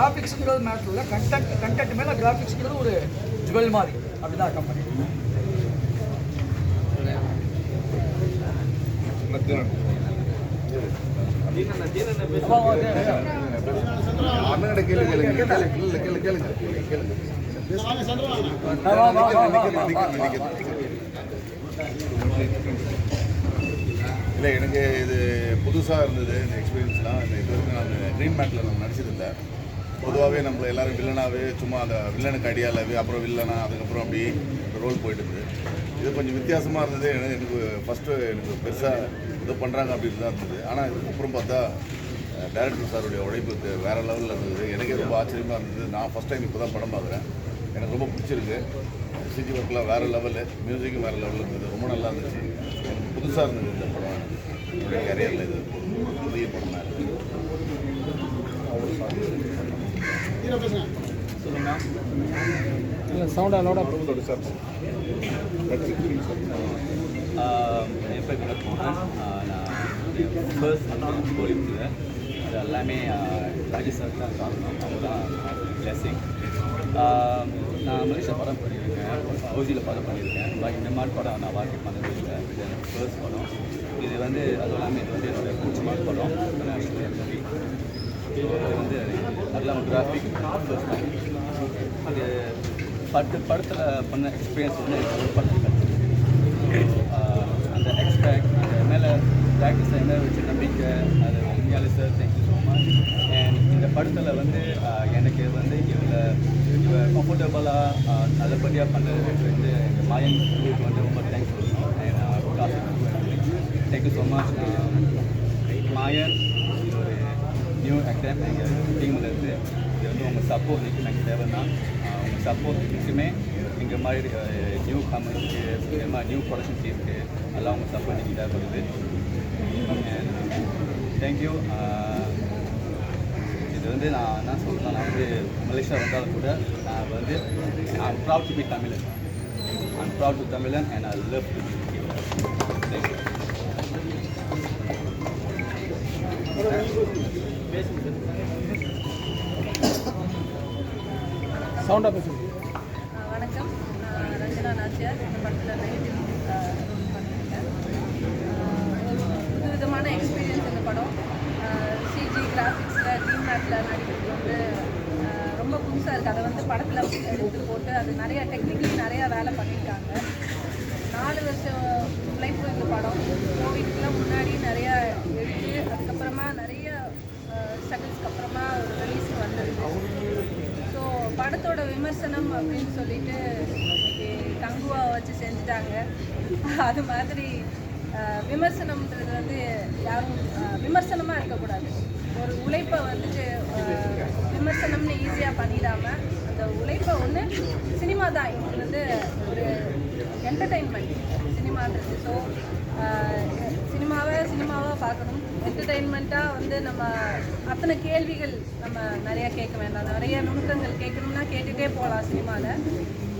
கிராஃபிக்ஸுங்கிறது matter இல்லை. Content content மேலே கிராஃபிக்ஸுங்கிறது ஒரு ஜுவல் மாதிரி. அப்படிதான் கம்பெனி கேளுங்க கேளுங்க கேளுங்க இல்லை எனக்கு இது புதுசாக இருந்தது இந்த எக்ஸ்பீரியன்ஸ்லாம் இந்த இது வரைக்கும் நான் ட்ரீம் மேட்டில் நான் நடிச்சிருந்தேன் பொதுவாகவே நம்மள எல்லாரும் வில்லனாகவே சும்மா அந்த வில்லனுக்கு அடியாலவே அப்புறம் வில்லனா அதுக்கப்புறம் அப்படி ரோல் போயிட்டு இருந்தது இது கொஞ்சம் வித்தியாசமாக இருந்தது. எனக்கு எனக்கு ஃபஸ்ட்டு எனக்கு பெருசாக இது பண்ணுறாங்க அப்படின்னு தான் இருந்தது. ஆனால் இதுக்கப்புறம் பார்த்தா டேரக்டர் சாருடைய உழைப்புக்கு வேறு லெவலில் இருந்தது. எனக்கே ரொம்ப ஆச்சரியமாக இருந்தது. நான் ஃபஸ்ட் டைம் இப்போ தான் படம் பார்க்குறேன். எனக்கு ரொம்ப பிடிச்சிருக்கு. சிஜி ஒர்க்லாம் வேறு லெவலு மியூசிக்கும் வேறு லெவலில் இருந்தது. ரொம்ப நல்லா இருந்துச்சு. எனக்கு புதுசாக இருந்தது இந்த படம். என்னுடைய கரியரில் இது புதிய படம் தான் இது. சவுண்டா லோடா ஆஹ் என் பேர் வினோத்மோகன் ஆஹ் நான் ஃபர்ஸ்ட் வந்து கோலிவுட்டில் அது எல்லாமே சார் தான் காரணம். அவங்க தான் பிளஸிங் நான் மலேசியா படம் பண்ணியிருக்கேன். ஹவுசியில் படம் பண்ணியிருக்கேன். பட் இந்த மாதிரி படம் நான் வாழ்க்கை பண்ணது இல்லை இது எனக்கு ஃபர்ஸ்ட் படம். இது வந்து அது எல்லாமே இது வந்து என்னோட பிடிச்சமான படம். அது வந்து நல்ல ஒரு கிராஃபிக் அது படத்து படத்தில் பண்ண எக்ஸ்பீரியன்ஸ் வந்து எனக்கு ஒரு படத்தில் கிடைச்சிருக்கு ஆஹ் அந்த எக்ஸ்பெக்ட் அந்த மேலே ப்ராக்டிஸ் என்ன வச்ச நம்பிக்கை அது உண்மையாலே sir thank you so much and இந்த படத்தில் வந்து ஆஹ் எனக்கு வந்து இவங்க இவ கம்ஃபர்டபுளாக நல்லபடியாக பண்ணுறதுக்கு வந்து எங்கள் மாயன் குரூப் வந்து ரொம்ப தேங்க்ஸ் சொல்லணும் and thank you so much Maayan இது ஒரு நியூ ஆக்டர் எங்கள் டீமில் இருந்து இது வந்து உங்கள் சப்போர்ட் நிற்கும் எனக்கு தேவைன்னா ஆஹ் உங்கள் சப்போர்ட் நிற்குமே இந்த மாதிரி நியூ கம்பெனிக்கு இந்த மாதிரி நியூ ப்ரொடக்ஷன் இருக்குது எல்லாம் அவங்க சப்போர்ட் நிற்க வருது தேங்க்யூ இது வந்து நான் என்ன சொல்கிறேன் நான் வந்து மலேசியா வந்தாலும் கூட நான் வந்து I'm proud to be Tamilan I'm proud to Tamilan and I love to be thank you சவுண்டா பேசுங்க நாச்சியார் இந்த படத்தில் நெகட்டிவ் ரோல் பண்ணியிருக்கேன் புது விதமான எக்ஸ்பீரியன்ஸ் இந்த படம். சிஜி கிராஃபிக்ஸில் ட்ரீம் மேப்பில் நடிக்கிறது வந்து ரொம்ப புதுசாக இருக்குது அதை வந்து படத்தில் எடுத்து போட்டு அது நிறையா டெக்னிக்கலி நிறையா வேலை பண்ணியிருக்காங்க. நாலு வருஷம் உழைப்பு இந்த படம். கோவிட்க்குலாம் முன்னாடி நிறையா எழுதி அதுக்கப்புறமா நிறைய ஸ்ட்ரகிள்ஸ்க்கு அப்புறமா ரிலீஸ் ரிலீஸ்க்கு வந்திருக்கு ஸோ படத்தோட விமர்சனம் அப்படின்னு சொல்லிட்டு வச்சு செஞ்சுட்டாங்க. அது மாதிரி விமர்சனம்ன்றது வந்து யாரும் விமர்சனமாக இருக்கக்கூடாது. ஒரு உழைப்பை வந்துட்டு விமர்சனம்னு ஈஸியாக பண்ணிடாமல் அந்த உழைப்பை ஒன்று சினிமா தான். இது வந்து ஒரு என்டர்டெயின்மெண்ட் சினிமான்றது. ஸோ சினிமாவை சினிமாவாக பார்க்கணும். என்டர்டெயின்மெண்ட்டாக வந்து நம்ம அத்தனை கேள்விகள் நம்ம நிறையா கேட்க வேண்டாம். நிறைய நுணுக்கங்கள் கேட்கணும்னா கேட்டுகிட்டே போகலாம் சினிமாவில்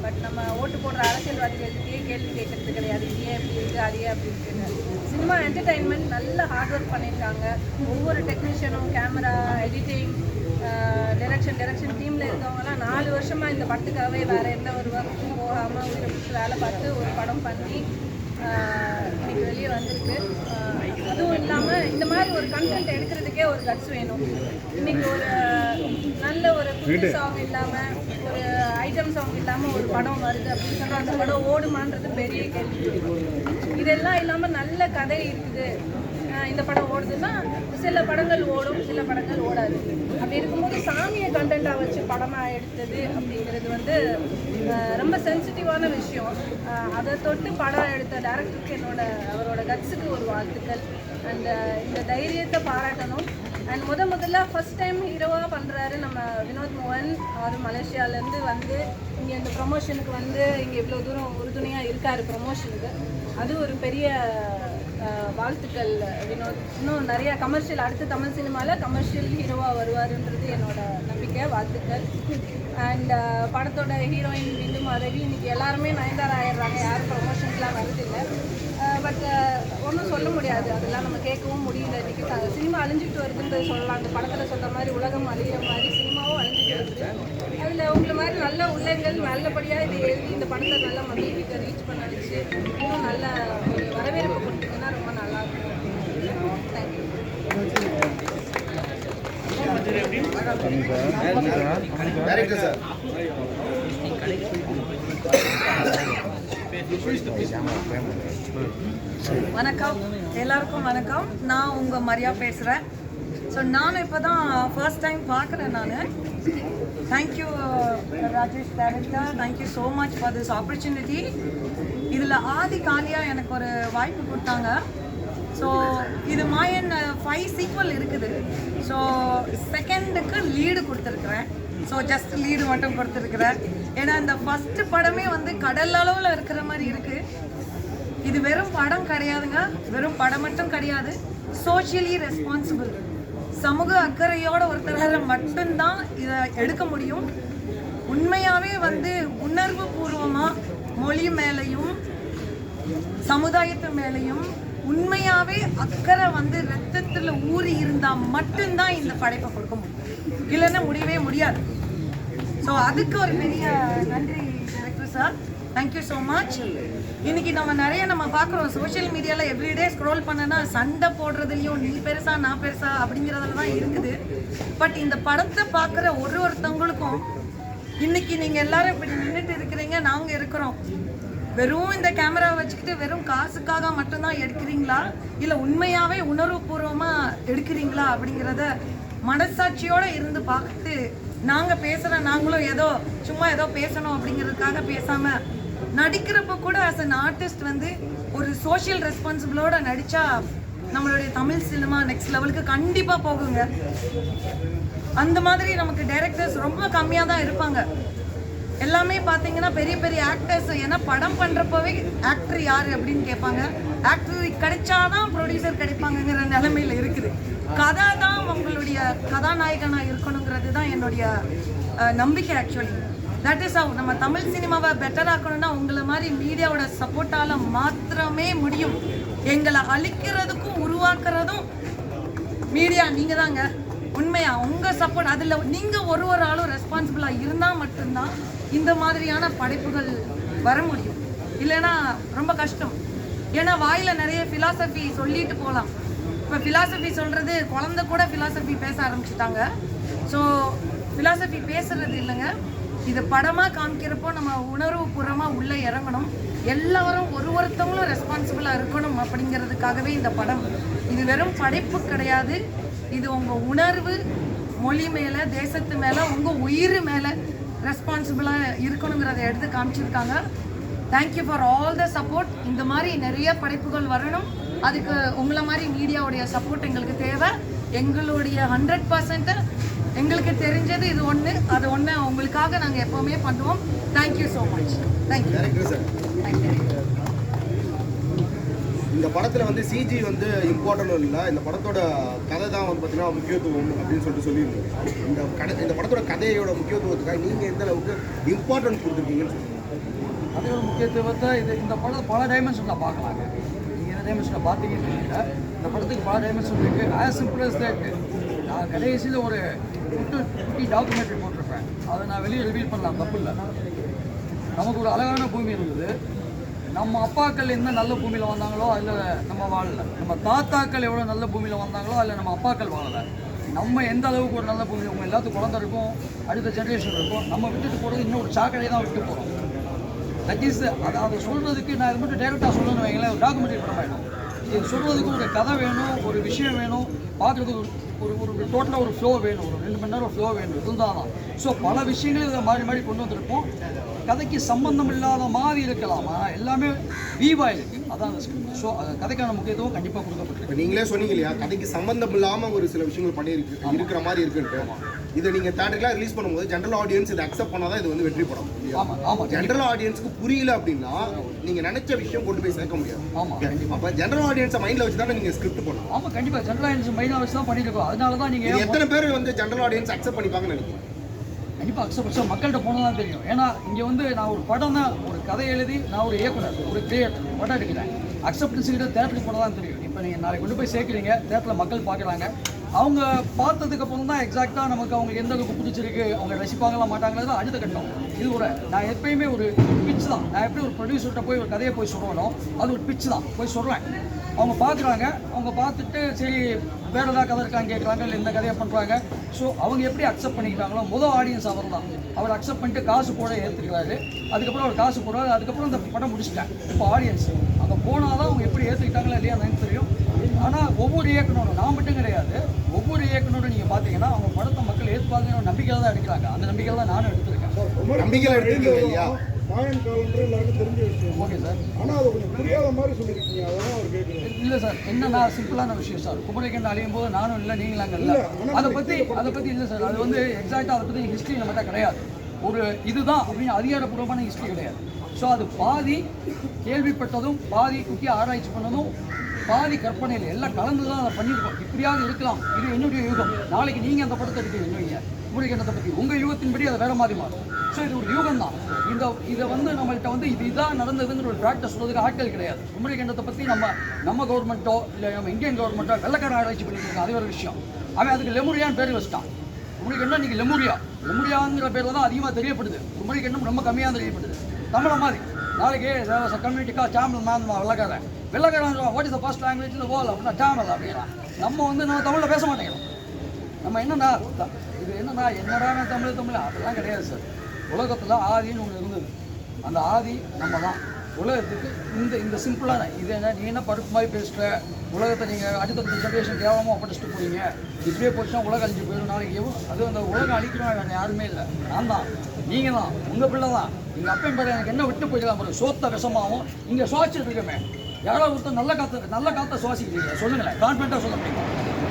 பட் நம்ம ஓட்டு போடுற அரசியல்வாதிகளுக்கே கேள்வி கேட்கறது கிடையாது. இது ஏன் இப்படி இருக்குது அது ஏன் அப்படி இருக்குன்னு. சினிமா என்டர்டெயின்மெண்ட் நல்ல ஹார்ட் ஒர்க் பண்ணியிருக்காங்க. ஒவ்வொரு டெக்னீஷியனும் கேமரா எடிட்டிங் டைரக்ஷன் டைரக்ஷன் டீமில் இருக்கவங்கலாம் நாலு வருஷமாக இந்த படத்துக்காகவே வேறு எந்த ஒரு ஒர்க்கும் போகாமல் உயிரை வேலை பார்த்து ஒரு படம் பண்ணி இன்னைக்கு வெளியே வந்திருக்கு. அதுவும் இல்லாமல் இந்த மாதிரி ஒரு கண்டென்ட் எடுக்கிறதுக்கே ஒரு கட்ஸ் வேணும். இன்னைக்கு ஒரு நல்ல ஒரு குட்டி சாங் இல்லாமல் ஐட்டம் சாங் இல்லாமல் ஒரு படம் வருது அப்படின்னு சொன்னால் அந்த படம் ஓடுமான்றது பெரிய கேள்வி. இதெல்லாம் இல்லாமல் நல்ல கதை இருக்குது. இந்த படம் ஓடுதுன்னா சில படங்கள் ஓடும் சில படங்கள் ஓடாது. அப்படி இருக்கும்போது சாமியை கண்டென்ட்டாக வச்சு படமாக எடுத்தது அப்படிங்கிறது வந்து ரொம்ப சென்சிட்டிவான விஷயம். அதை தொட்டு படம் எடுத்த டேரக்டருக்கு என்னோட அவரோட கட்ஸுக்கு ஒரு வாழ்த்துக்கள். அந்த இந்த தைரியத்தை பாராட்டணும். அண்ட் முத முதல்ல ஃபர்ஸ்ட் டைம் ஹீரோவாக பண்ணுறாரு நம்ம வினோத் மோகன். அவர் மலேசியாவிலேருந்து வந்து இங்கே இந்த ப்ரொமோஷனுக்கு வந்து இங்கே இவ்வளோ தூரம் உறுதுணையாக இருக்கார் ப்ரொமோஷனுக்கு அது ஒரு பெரிய வாழ்த்துக்கள் வினோத். இன்னும் நிறையா கமர்ஷியல் அடுத்து தமிழ் சினிமாவில் கமர்ஷியல் ஹீரோவாக வருவாருன்றது என்னோட நம்பிக்கை வாழ்த்துக்கள். அண்ட் படத்தோட ஹீரோயின் விந்து மாதவி இன்னைக்கு எல்லாருமே நயன்தாரா ஆயிடுறாங்க. யாரும் ப்ரொமோஷனுக்குலாம் வருதில்லை பட் ஒன்றும் சொல்ல முடியாது. அதெல்லாம் நம்ம கேட்கவும் முடியல. இன்றைக்கி சினிமா அழிஞ்சிட்டு வருதுன்றது சொல்லலாம். அந்த படத்தில் சொல்கிற மாதிரி உலகம் அழியிற மாதிரி சினிமாவும் அழிஞ்சிட்டு இருக்குது அதில் உங்களை மாதிரி நல்ல உள்ளங்கள் நல்லபடியாக இது எழுதி இந்த படத்தை நல்லா மக்கள்கிட்ட ரீச் பண்ண வச்சு இன்னும் நல்ல வரவேற்பு கொடுத்தீங்கன்னா ரொம்ப நல்லா இருக்கும். தேங்க்யூ டேரக்டர் சார் வணக்கம். எல்லாருக்கும் வணக்கம். நான் உங்கள் மரியா பேசுகிறேன் ஸோ நான் இப்போ தான் ஃபர்ஸ்ட் டைம் பார்க்குறேன் நான். Thank you Rajesh director thank you so much for this opportunity இதில் ஆதி காலியாக எனக்கு ஒரு வாய்ப்பு கொடுத்தாங்க. ஸோ இது மாயன் ஃபைவ் சீக்வல் இருக்குது. ஸோ செகண்டுக்கு லீடு கொடுத்துருக்குறேன். ஸோ ஜஸ்ட் லீடு மட்டும் கொடுத்துருக்குறேன். ஏன்னா இந்த ஃபர்ஸ்ட் படமே வந்து கடல் அளவில் இருக்கிற மாதிரி இருக்குது இது வெறும் படம் கிடையாதுங்க. வெறும் படம் மட்டும் கிடையாது. சோஷியலி ரெஸ்பான்சிபிள் சமூக அக்கறையோட ஒருத்தரால் மட்டும்தான் இதை எடுக்க முடியும். உண்மையாகவே வந்து உணர்வு பூர்வமாக மொழி மேலேயும் சமுதாயத்து மேலேயும் உண்மையாகவே அக்கறை வந்து ரத்தத்தில் ஊறி இருந்தால் மட்டும்தான் இந்த படைப்பை கொடுக்க முடியும். இல்லைன்னா முடியவே முடியாது. ஸோ அதுக்கு ஒரு பெரிய நன்றி director sir thank you so much இன்னைக்கு நம்ம நிறைய நம்ம பார்க்குறோம். சோஷியல் மீடியாவில் எவ்ரிடே ஸ்க்ரோல் பண்ணனா சண்டை போடுறதுலையும் நீ பெருசா நான் பெருசா அப்படிங்கிறதுல தான் இருக்குது. பட் இந்த படத்தை பார்க்குற ஒரு ஒருத்தவங்களுக்கும் இன்னைக்கு நீங்கள் எல்லாரும் இப்படி நின்றுட்டு இருக்கிறீங்க நாங்கள் இருக்கிறோம். வெறும் இந்த கேமரா வச்சுக்கிட்டு வெறும் காசுக்காக மட்டும்தான் எடுக்கிறீங்களா? இல்லை உண்மையாகவே உணர்வுபூர்வமாக எடுக்கிறீங்களா அப்படிங்கிறத மனசாட்சியோடு இருந்து பார்த்து நாங்கள் பேசுகிற நாங்களும் ஏதோ சும்மா ஏதோ பேசணும் அப்படிங்கிறதுக்காக பேசாமல் நடிக்கிறப்ப கூட ஆஸ் அன் ஆர்டிஸ்ட் வந்து ஒரு சோஷியல் ரெஸ்பான்சிபிளோட நடித்தா நம்மளுடைய தமிழ் சினிமா நெக்ஸ்ட் லெவலுக்கு கண்டிப்பாக போகுங்க. அந்த மாதிரி நமக்கு டைரக்டர்ஸ் ரொம்ப கம்மியாக தான் இருப்பாங்க. எல்லாமே பார்த்தீங்கன்னா பெரிய பெரிய ஆக்டர்ஸ் ஏன்னா படம் பண்ணுறப்பவே ஆக்டர் யார் அப்படின்னு கேட்பாங்க. ஆக்டர் கிடைச்சாதான் ப்ரொடியூசர் கிடைப்பாங்கங்கிற நிலைமையில இருக்குது. கதை தான் உங்களுடைய கதாநாயகனாக இருக்கணுங்கிறது தான் என்னுடைய நம்பிக்கை ஆக்சுவலி தட் இஸ் ஹவ் நம்ம தமிழ் சினிமாவை பெட்டர் ஆக்கணும்னா உங்களை மாதிரி மீடியாவோட சப்போர்ட்டால மாத்திரமே முடியும். எங்களை அழிக்கிறதுக்கும் உருவாக்குறதும் மீடியா நீங்க தாங்க உண்மையா உங்க சப்போர்ட் அதுல நீங்க ஒரு ஒரு ஆளும் ரெஸ்பான்சிபிளா இருந்தா மட்டும்தான் இந்த மாதிரியான படைப்புகள் வர முடியும். இல்லைன்னா ரொம்ப கஷ்டம். ஏன்னா வாயில நிறைய பிலாசபி சொல்லிட்டு போகலாம். இப்போ ஃபிலாசபி சொல்கிறது குழந்த கூட ஃபிலாசபி பேச ஆரம்பிச்சுட்டாங்க. ஸோ ஃபிலாசபி பேசுறது இல்லைங்க. இது படமாக காமிக்கிறப்போ நம்ம உணர்வு பூர்வமா உள்ளே இறங்கணும். எல்லாரும் ஒரு ஒருத்தவங்களும் ரெஸ்பான்சிபிளாக இருக்கணும் அப்படிங்கிறதுக்காகவே இந்த படம். இது வெறும் படைப்பு கிடையாது. இது உங்கள் உணர்வு மொழி மேலே தேசத்து மேலே உங்கள் உயிர் மேலே ரெஸ்பான்சிபிளாக இருக்கணுங்கிறத எடுத்து காமிச்சிருக்காங்க. Thank you for all the support இந்த மாதிரி நிறைய படைப்புகள் வரணும். அதுக்கு உங்களை மாதிரி மீடியாவுடைய சப்போர்ட் எங்களுக்கு தேவை. எங்களுடைய ஹண்ட்ரட் பர்சன்ட் எங்களுக்கு தெரிஞ்சது இது ஒன்று அது ஒன்று உங்களுக்காக நாங்கள் எப்போவுமே பண்ணுவோம். தேங்க்யூ ஸோ மச் தேங்க்யூ இந்த படத்துல வந்து சிஜி வந்து இம்பார்ட்டன்ட் இல்லை. இந்த படத்தோட கதை தான் வந்து பார்த்தீங்கன்னா முக்கியத்துவம் அப்படின்னு சொல்லிட்டு சொல்லியிருந்தீங்க. இந்த கதை இந்த படத்தோட கதையோட முக்கியத்துவத்துக்காக நீங்க எந்த அளவுக்கு இம்பார்ட்டன்ஸ் கொடுத்துருக்கீங்கன்னு சொல்லுங்க. அதோட முக்கியத்துவத்தை இது இந்த படம் பல டைமென்ஷனில் பார்க்கலாங்க. நீங்கள் டைமென்ஷனில் பார்த்தீங்கன்னு தெரியல இந்த படத்துக்கு பல டைமென்ஷன் இருக்குது ஆஸ் சிம்பிள் as that. நான் கடைசியில் ஒரு குட்டி குட்டி டாக்குமெண்ட்ரி போட்டிருப்பேன். அதை நான் வெளியே ரிவீல் பண்ணலாம் தப்பு இல்லை. நமக்கு ஒரு அழகான பூமி இருந்தது. நம்ம அப்பாக்கள் என்ன நல்ல பூமியில் வந்தாங்களோ அதில் நம்ம வாழலை. நம்ம தாத்தாக்கள் எவ்வளோ நல்ல பூமியில் வந்தாங்களோ அதில் நம்ம அப்பாக்கள் வாழலை. நம்ம எந்த அளவுக்கு ஒரு நல்ல பூமி உங்கள் எல்லாத்துக்கும் குழந்தை இருக்கும் அடுத்த ஜென்ரேஷன் இருக்கும். நம்ம விட்டுட்டு போகிறது இன்னும் ஒரு சாக்கடையை தான் விட்டு போகிறோம் தட் இஸ் அதை அதை சொல்கிறதுக்கு நான் இது மட்டும் டேரெக்டாக சொல்லணும்னு வைங்களேன். ஒரு டாக்குமெண்ட்ரி படம் ஆகிடும் இது சொல்கிறதுக்கு ஒரு கதை வேணும் ஒரு விஷயம் வேணும் பார்க்குறதுக்கு ஒரு ஒரு ஒரு டோட்டலாக ஒரு ஃப்ளோ வேணும் ஒரு ரெண்டு மணி நேரம் ஃப்ளோ வேணும் இருந்தால் தான் ஸோ பல விஷயங்கள் இதை மாறி மாறி கொண்டு வந்திருப்போம். கதைக்கு சம்பந்தம் இல்லாத மாதிரி இருக்கலாம் ஆனால் எல்லாமே வீவாக இருக்குது அதான் ஸோ கதைக்கான முக்கியத்துவம் கண்டிப்பாக கொடுக்கப்பட்டிருக்கு. நீங்களே சொன்னீங்க இல்லையா? கதைக்கு சம்பந்தம் இல்லாமல் ஒரு சில விஷயங்கள் பண்ணியிருக்கு இருக்கிற மாதிரி இருக்குன்ட்டு. இதை நீங்கள் தேட்டரில் ரிலீஸ் பண்ணும்போது ஜென்ரல் ஆடியன்ஸ் இதை அக்செப்ட் பண்ணாதான் இது வந்து வெற்றி படம். ஜென்ரல் ஆடியன்ஸ்க்கு புரியல அப்படின்னா நீங்க நினைச்ச விஷயம் கொண்டு போய் சேர்க்க முடியாது. அப்ப ஜென்ரல் ஆடியன்ஸை மைண்ட்ல வச்சு தானே நீங்க ஸ்கிரிப்ட் பண்ணணும். ஆமாம் கண்டிப்பாக ஜென்ரல் ஆயின்ஸ் மைனாக வச்சு தான் பண்ணிட்டு இருக்கோம். அதனால தான் நீங்கள் எத்தனை பேர் வந்து ஜென்ரல் ஆடியன்ஸ் அக்செப்ட் பண்ணிப்பாங்கன்னு நினைக்கிறேன் கண்டிப்பாக அக்சப்ட் மக்கள்கிட்ட போனால் தான் தெரியும். ஏன்னா இங்கே வந்து நான் ஒரு படம் தான் ஒரு கதை எழுதி நான் ஒரு இயக்குனர் ஒரு கிரியேட்டர் படம் எடுக்கிறேன். அக்செப்டன்ஸ் கிட்ட தேட்டருக்கு போனால் தான் தெரியும். இப்போ நீங்கள் நாளைக்கு கொண்டு போய் சேர்க்குறீங்க தேட்டரில் மக்கள் பார்க்குறாங்க. அவங்க பார்த்ததுக்கு அப்புறம் தான் எக்ஸாக்டாக நமக்கு அவங்க எந்த அளவுக்கு பிடிச்சிருக்கு அவங்க ரசிப்பாங்களா மாட்டாங்களா அடுத்த கட்டம். இது கூட நான் எப்பயுமே ஒரு பிச் தான். நான் எப்படி ஒரு ப்ரொடியூசர்கிட்ட போய் ஒரு கதையை போய் சொல்லணும் அது ஒரு பிச் தான். போய் சொல்கிறேன் அவங்க பார்க்குறாங்க அவங்க பார்த்துட்டு சரி வேற ஏதாவது கதை இருக்காங்க கேட்குறாங்க இல்லை இந்த கதையை பண்ணுறாங்க ஸோ அவங்க எப்படி அக்செப்ட் பண்ணிக்கிட்டாங்களோ முதல் ஆடியன்ஸ் அவர் தான் அவர் அக்செப்ட் பண்ணிட்டு காசு போட ஏற்றுக்கிறாரு அதுக்கப்புறம் அவர் காசு போடுறாரு அதுக்கப்புறம் இந்த படம் முடிச்சிட்டேன் இப்போ ஆடியன்ஸ் அங்கே போனால் தான் அவங்க எப்படி ஏற்றுக்கிட்டாங்களா இல்லையா எனக்கு தெரியும். ஆனால் ஒவ்வொரு இயக்குனரும் நான் மட்டும் கிடையாது ஒவ்வொரு இயக்குனரும் நீங்கள் பார்த்தீங்கன்னா அவங்க படத்தை மக்கள் ஏற்றுப்பாங்கன்னு நம்பிக்கையில் தான் எடுக்கிறாங்க. அந்த நம்பிக்கையில் தான் நானும் எடுத்திருக்கேன். நம்பிக்கையில எடுத்துருக்கீங்க இல்லையா? மாயன் காலன்ற எல்லாருக்கும் தெரிஞ்ச விஷயம். Okay sir. ஆனா அதை கொஞ்சம் புரியாத மாதிரி சொல்லியிருக்கீங்க. அதான் அவர் கேட்குறாரு இல்லை சார். என்னன்னா சிம்பிளான விஷயம் சார். குமரிக்கண்ட அழியும் போது நானும் இல்லை நீங்களும் அங்கே இல்லை. அதை பற்றி அதை பற்றி இல்லை சார். அது வந்து எக்ஸாக்டாக அதை பற்றி ஹிஸ்ட்ரி நம்மகிட்ட கிடையாது. ஒரு இதுதான் அப்படின்னு அதிகாரப்பூர்வமான ஹிஸ்ட்ரி கிடையாது. ஸோ அது பாதி கேள்விப்பட்டதும் பாதி குட்டி ஆராய்ச்சி பண்ணதும் பாதி கற்பனையில் எல்லாம் கலந்து தான் அதை பண்ணியிருக்கோம். இப்படியாவது இருக்கலாம். இது என்னுடைய யுகம். நாளைக்கு நீங்கள் அந்த படத்தை எடுத்து என்னவீங்க என்னத்தை பற்றி உங்கள் யுகத்தின்படி அதை வேறு மாதிரி மாறும். ஸோ இது ஒரு யுகம் தான் இந்த இதை வந்து நம்மள்கிட்ட வந்து இது இதான் நடந்ததுங்கிற ஒரு ஃபேக்டை சொல்றதுக்கு ஆட்கள் கிடையாது. குமரிக்கண்டத்தை பற்றி நம்ம நம்ம கவர்மெண்ட்டோ இல்லை நம்ம இந்தியன் கவர்மெண்ட்டோ வெள்ளக்கார ஆராய்ச்சி பண்ணிட்டு அது ஒரு விஷயம். அவன் அதுக்கு லெமுரியான்னு பேர் வச்சுட்டான். என்ன நீங்கள் லெமுரியா லெமுரியாங்கிற பேரில் தான் அதிகமாக தெரியப்படுது. குமரிக்கண்டம் ரொம்ப கம்மியாக தெரியப்படுது. தமிழை மாதிரி. நாளைக்கு கம்யூனிட்டிக்கா தமிழ் மாந்தமா வெள்ளக்காரன் வெள்ளக்காரன் what is the first language இந்த அப்படின்னா தமிழ் அப்படின்னா நம்ம வந்து நம்ம தமிழில் பேச மாட்டேங்கிறோம். நம்ம என்னன்னா இது என்னன்னா என்னடா தமிழ் தமிழ்? அதெல்லாம் கிடையாது சார் உலகத்தில் ஆதின்னு ஒன்று இருந்தது. அந்த ஆதி நம்ம தான். உலகத்துக்கு இந்த இந்த சிம்பிளான இது என்ன நீ என்ன பருப்பு மாதிரி பேசுகிற உலகத்தை நீங்கள் அடுத்த ஜென்ரேஷன் கேவலமாக படிச்சுட்டு போறீங்க இப்படியே போச்சுன்னா உலகம் அழிஞ்சு போயிடும். நாளைக்கு எவ்வளோ அது அந்த உலகம் அழிக்கிறோம் வேறு யாருமே இல்லை. நான் தான். நீங்கள் தான். உங்கள் பிள்ளை தான். எங்கள் அப்பையும் பேர் எனக்கு என்ன விட்டு போயிடலாம் பாரு. சோத்த விஷமாவும் இங்கே சுவாசிச்சுட்டு இருக்கமே. யாரோ ஒருத்தர் நல்ல காற்று நல்ல காற்றை சுவாசிக்கிறீங்க. சொல்லுங்களேன் கான்ஃபிடண்ட்டாக சொல்ல முடியுமா?